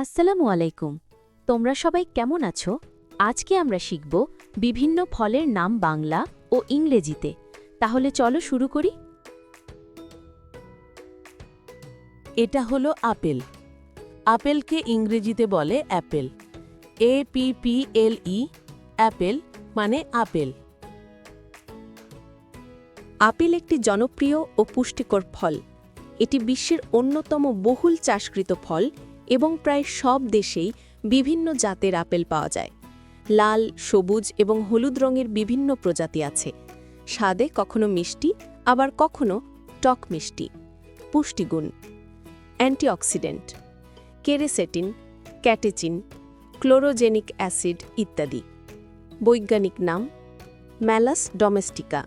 আসসালামু আলাইকুম। তোমরা সবাই কেমন আছো? আজকে আমরা শিখব বিভিন্ন ফলের নাম বাংলা ও ইংরেজিতে। তাহলে চলো শুরু করি। এটা হলো আপেল। আপেলকে ইংরেজিতে বলে apple. A P P L E, apple মানে আপেল। আপেল একটি জনপ্রিয় ও পুষ্টিকর ফল। এটি বিশ্বের অন্যতম বহুল চাষকৃত ফল এবং প্রায় সব দেশেই বিভিন্ন জাতের আপেল পাওয়া যায়। লাল, সবুজ এবং হলুদ রঙের বিভিন্ন প্রজাতি আছে। স্বাদে কখনো মিষ্টি, আবার কখনো টক মিষ্টি। পুষ্টিগুণ। Antioxidant. Quercetin, catechin, chlorogenic acid ইত্যাদি। বৈজ্ঞানিক নাম, ম্যালাস ডোমেস্টিকা।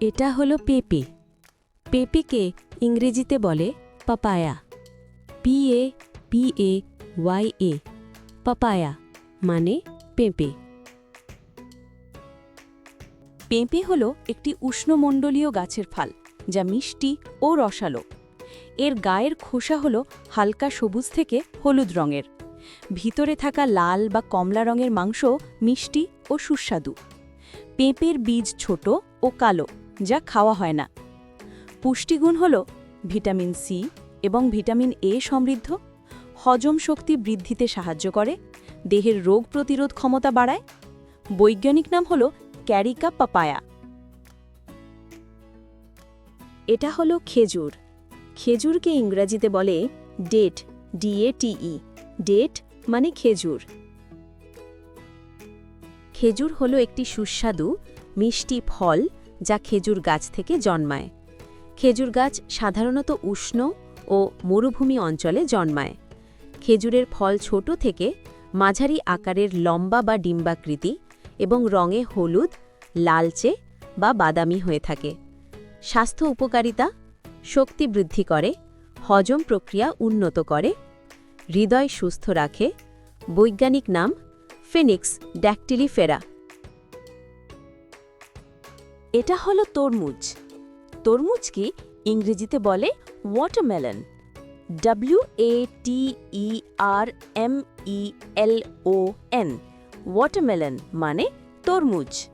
এটা হলো পেঁপে। পেঁপেকে ইংরেজিতে বলে papaya P A P A Y A papaya মানে পেঁপে। পেঁপে হল একটি উষ্ণমণ্ডলীয় গাছের ফাল, যা মিষ্টি ও রসালো। এর গায়ের খোসা হল হালকা সবুজ থেকে হলুদ রঙের। ভিতরে থাকা লাল বা কমলা রঙের মাংস মিষ্টি ও সুস্বাদু। পেঁপের বীজ ছোট ও কালো, যা খাওয়া হয় না। পুষ্টিগুণ হল ভিটামিন সি এবং ভিটামিন এ সমৃদ্ধ, হজম শক্তি বৃদ্ধিতে সাহায্য করে, দেহের রোগ প্রতিরোধ ক্ষমতা বাড়ায়। বৈজ্ঞানিক নাম হল ক্যারিকা পাপায়া। এটা হলো খেজুর। খেজুরকে ইংরেজিতে বলে ডেট, ডিএটিই, ডেট মানে খেজুর। খেজুর হলো একটি সুস্বাদু, মিষ্টি ফল যা খেজুর গাছ থেকে জন্মায়। খেজুর গাছ সাধারণত উষ্ণ ও মরুভূমি অঞ্চলে জন্মায়। খেজুরের ফল ছোট থেকে মাঝারি আকারের লম্বা বা ডিম্বাকৃতি এবং রঙে হলুদ, লালচে বা বাদামি হয়ে থাকে। স্বাস্থ্য উপকারিতা, শক্তি বৃদ্ধি করে, হজম প্রক্রিয়া উন্নত করে, হৃদয় সুস্থ রাখে, বৈজ্ঞানিক নাম ফিনিক্স ড্যাকটিলিফেরা। এটা হলো তরমুজ। তরমুজকে ইংরেজিতে বলে watermelon W A T E R M E L O N watermelon মানে তরমুজ।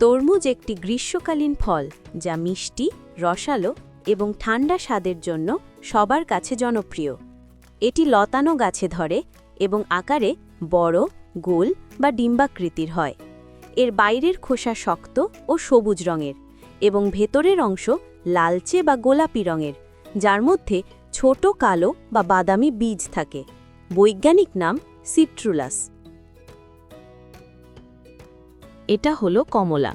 তরমুজ একটি গ্রীষ্মকালীন ফল যা মিষ্টি, রসালো এবং ঠান্ডা স্বাদের জন্য সবার কাছে জনপ্রিয়। এটি লতানো গাছে ধরে এবং আকারে বড়, গোল বা ডিম্বাকৃতির হয়। এর বাইরের খোসা শক্ত ও সবুজ রঙের। এবং ভেতরের অংশ লালচে বা গোলাপি রঙের, যার মধ্যে ছোট কালো বা বাদামি বীজ থাকে। বৈজ্ঞানিক নাম সিট্রুলাস। এটা হলো কমলা।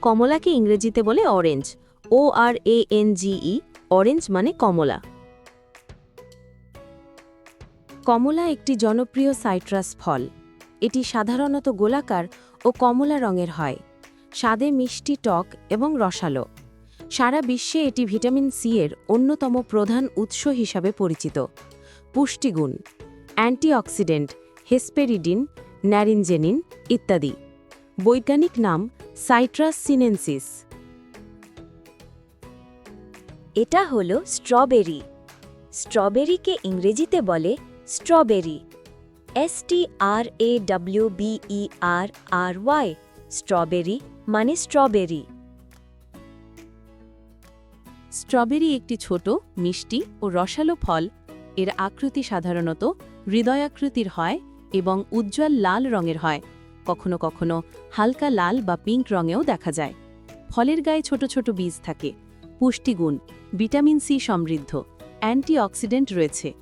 কমলাকে ইংরেজিতে বলে orange O R A N G E orange মানে কমলা। কমলা একটি জনপ্রিয় সাইট্রাস ফল। এটি সাধারণত গোলাকার ও কমলা রঙের হয়। স্বাদে মিষ্টি টক এবং রসালো। সারা বিশ্বে এটি ভিটামিন সি এর অন্যতম প্রধান উৎস হিসাবে পরিচিত। পুষ্টিগুণ, অ্যান্টিঅক্সিডেন্ট, হেসপেরিডিন, ন্যারিনজেনিন ইত্যাদি। বৈজ্ঞানিক নাম সাইট্রাস সিনেন্সিস। এটা হলো স্ট্রবেরি। স্ট্রবেরিকে ইংরেজিতে বলে strawberry. S T R A W B E R R Y strawberry. মানে স্ট্রবেরি। স্ট্রবেরি একটি ছোট, মিষ্টি ও রসালো ফল। এর আকৃতি সাধারণত হৃদয়াকৃতির হয় এবং উজ্জ্বল লাল রঙের হয়। কখনো কখনো হালকা লাল বা পিঙ্ক রঙেও দেখা যায়। ফলের গায়ে ছোট ছোট বীজ থাকে। পুষ্টিগুণ, ভিটামিন সি সমৃদ্ধ, অ্যান্টিঅক্সিডেন্ট রয়েছে।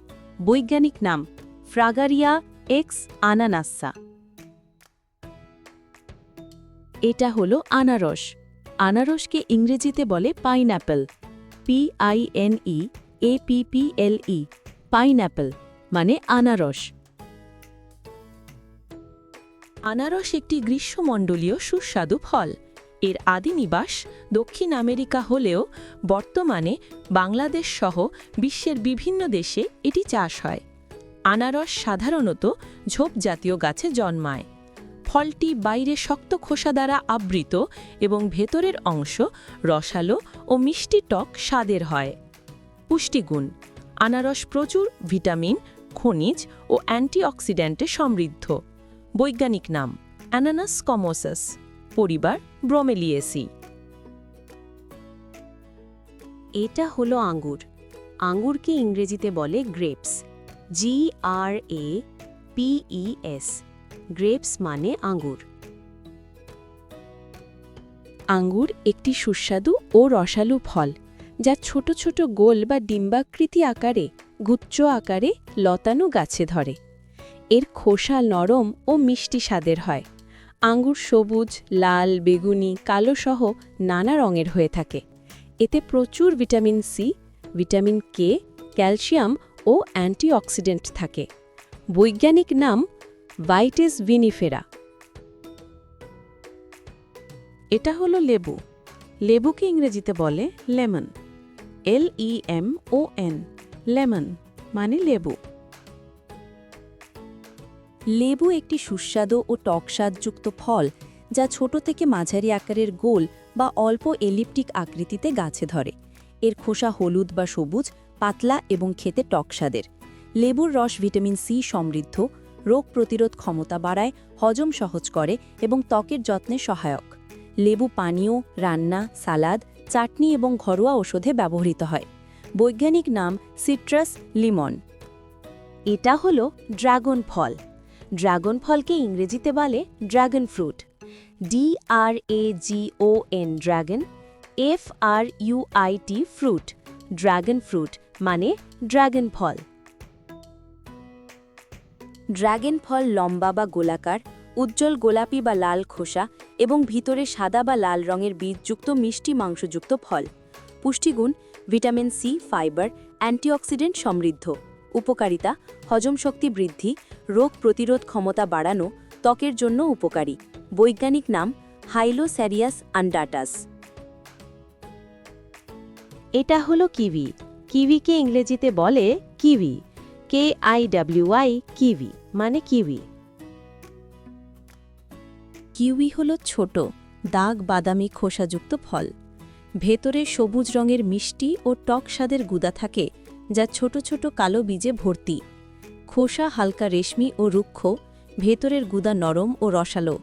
বৈজ্ঞানিক নাম, ফ্রাগারিয়া এক্স আনানাসা। এটা হলো আনারস। আনারসকে ইংরেজিতে বলে pineapple P I N E A P P L E pineapple মানে আনারস। আনারস একটি গ্রীষ্মমণ্ডলীয় সুস্বাদু ফল। এর আদি নিবাস দক্ষিণ আমেরিকা হলেও বর্তমানে বাংলাদেশ সহ বিশ্বের বিভিন্ন দেশে এটি চাষ হয়। আনারস সাধারণত ঝোপ জাতীয় গাছে জন্মায়। ফলটি বাইরে শক্ত খোসা দ্বারা আবৃত এবং ভেতরের অংশ রসালো ও মিষ্টি টক স্বাদের হয়। পুষ্টিগুণ, আনারস প্রচুর, ভিটামিন, খনিজ ও অ্যান্টিঅক্সিডেন্টে সমৃদ্ধ। বৈজ্ঞানিক নাম, অ্যানানাস কমোসাস, পরিবার ব্রোমেলিয়েসি। এটা হলো আঙ্গুর। আঙ্গুরকে ইংরেজিতে বলে গ্রেপস জি আর এ পিইএস গ্রেপস মানে আঙ্গুর। আঙ্গুর একটি সুস্বাদু ও রসালো ফল, যা ছোট ছোট গোল বা ডিম্বাকৃতি আকারে, গুচ্ছ আকারে লতানো গাছে ধরে। এর খোসা নরম ও মিষ্টি স্বাদের হয়। আঙ্গুর সবুজ, লাল, বেগুনি কালো সহ নানা রঙের হয়ে থাকে। এতে প্রচুর vitamin C vitamin K calcium ও অ্যান্টিঅক্সিডেন্ট থাকে। বৈজ্ঞানিক নাম ভাইটেস ভিনিফেরা। এটা হলো লেবু। লেবুকে ইংরেজিতে বলে lemon. L E M O N lemon মানে লেবু। লেবু একটি সুস্বাদু ও টকস্বাদযুক্ত ফল যা ছোট থেকে মাঝারি আকারের গোল বা অল্প এলিপ্টিক আকৃতিতে গাছে ধরে। এর খোসা হলুদ বা সবুজ, পাতলা এবং খেতে টকস্বাদের। লেবুর রস ভিটামিন সি সমৃদ্ধ রোগ প্রতিরোধ ক্ষমতা বাড়ায়, হজম সহজ করে এবং ত্বকের যত্নে সহায়ক। লেবু পানীয়, রান্না, সালাদ, চাটনি এবং ঘরোয়া ওষুধে ব্যবহৃত হয়। বৈজ্ঞানিক নাম সিট্রাস লিমন। এটা হলো ড্রাগন ফল। ড্রাগন ফলকে ইংরেজিতে বলে dragon fruit. D R A G O N, dragon, F R U I T, fruit. Dragon fruit মানে ড্রাগন ফল। ড্রাগন ফল লম্বা বা গোলাকার, উজ্জ্বল গোলাপি বা লাল খোসা এবং ভিতরে সাদা বা লাল রঙের বীজযুক্ত মিষ্টি মাংসযুক্ত ফল। পুষ্টিগুণ, ভিটামিন সি, ফাইবার, অ্যান্টিঅক্সিডেন্ট সমৃদ্ধ। উপকারিতা, হজম শক্তি বৃদ্ধি, রোগ প্রতিরোধ ক্ষমতা বাড়ানো, ত্বকের জন্য উপকারী। বৈজ্ঞানিক নাম হাইলোস্যারিয়াস আন্ডাটাস। এটা হলো কিবি কিবিকে ইংরেজিতে বলে কিবি কে আই ডাব্লিউআই কিবি মানে কিউই। কিউই হল ছোট, দাগ বাদামি খোসাযুক্ত ফল। ভেতরে সবুজ রঙের মিষ্টি ও টক স্বাদের গুদা থাকে, যা ছোট ছোট কালো বীজে ভর্তি। খোসা হালকা রেশমি ও রুক্ষ, ভেতরের গুদা নরম ও রসালো।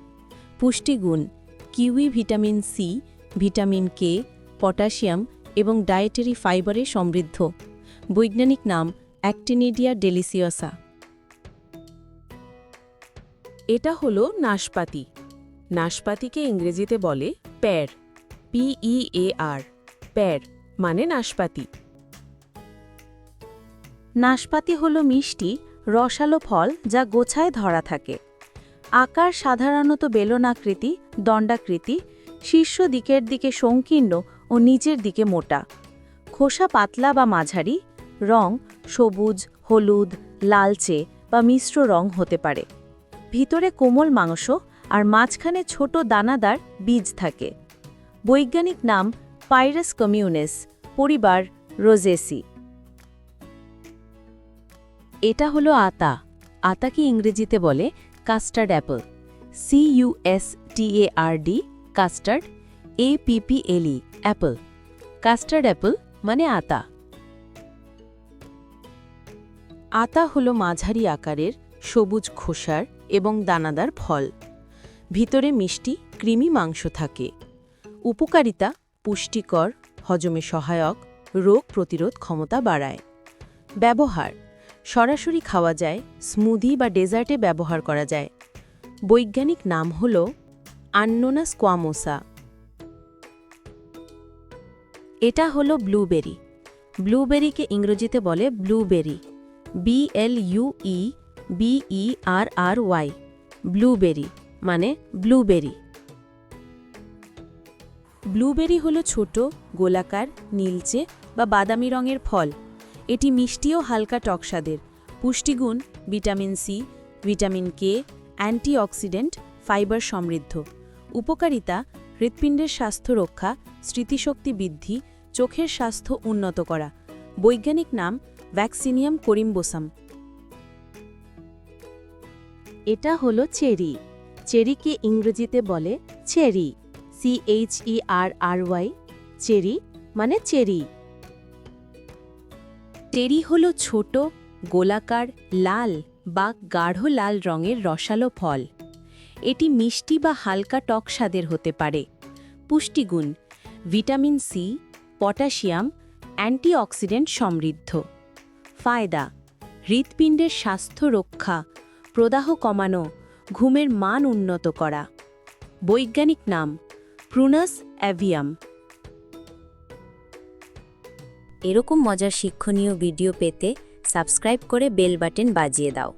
পুষ্টিগুণ kiwi vitamin C, vitamin K, potassium এবং ডায়েটারি ফাইবারে সমৃদ্ধ। বৈজ্ঞানিক নাম অ্যাক্টিনিডিয়া ডেলিসিয়াসা এটা হলো নাশপাতি। নাশপাতিকে ইংরেজিতে বলে প্যার পিই এ আর প্যার মানে নাশপাতি। নাশপাতি হল মিষ্টি, রসালো ফল যা গোছায় ধরা থাকে। আকার সাধারণত বেলনাকৃতি দণ্ডাকৃতি, শীর্ষ দিকের দিকে সংকীর্ণ ও নিচের দিকে মোটা। খোসা পাতলা বা মাঝারি, রং সবুজ, হলুদ, লালচে বা মিশ্র রং হতে পারে। ভিতরে কোমল মাংস আর মাঝখানে ছোট দানাদার বীজ থাকে। বৈজ্ঞানিক নাম পাইরাস কমিউনেস, পরিবার রোজেসি। এটা হলো আতা। আতাকে ইংরেজিতে বলে custard apple. C U S T A R D custard A P P L E apple. Custard apple মানে আতা। আতা হলো মাঝারি আকারের সবুজ খোসার এবং দানাদার ফল। ভিতরে মিষ্টি কৃমি মাংস থাকে। উপকারিতা, পুষ্টিকর, হজমে সহায়ক, রোগ প্রতিরোধ ক্ষমতা বাড়ায়। ব্যবহার, সরাসরি খাওয়া যায়, স্মুদি বা ডেজার্টে ব্যবহার করা যায়। বৈজ্ঞানিক নাম হল আন্নোনা স্কোয়ামোসা এটা হলো ব্লুবেরি। ব্লুবেরিকে ইংরেজিতে বলে blueberry. B L U E B E R Y blueberry মানে ব্লুবেরি ব্লুবেরি হলো ছোট, গোলাকার, নীলচে বা বাদামি রঙের ফল। এটি মিষ্টি ও হালকা টকস্বাদের পুষ্টিগুণ vitamin C vitamin K antioxidant, fibre সমৃদ্ধ। উপকারিতা, হৃৎপিণ্ডের স্বাস্থ্য রক্ষা, স্মৃতিশক্তি বৃদ্ধি, চোখের স্বাস্থ্য উন্নত করা। বৈজ্ঞানিক নাম ভ্যাক্সিনিয়াম করিম্বোসাম এটা হলো চেরি। চেরিকে ইংরেজিতে বলে cherry. C H E R R Y cherry মানে চেরি। টেরি হল ছোট, গোলাকার, লাল বা গাঢ় লাল রঙের রসালো ফল। এটি মিষ্টি বা হালকা টক স্বাদের হতে পারে। পুষ্টিগুণ, ভিটামিন সি, পটাশিয়াম, অ্যান্টিঅক্সিডেন্ট সমৃদ্ধ। ফায়দা, হৃৎপিণ্ডের স্বাস্থ্য রক্ষা প্রদাহ কমানো, ঘুমের মান উন্নত করা। বৈজ্ঞানিক নাম, প্রুনাস অ্যাভিয়াম। এরকম মজার শিক্ষণীয় ভিডিও পেতে সাবস্ক্রাইব করে বেল বাটন বাজিয়ে দাও।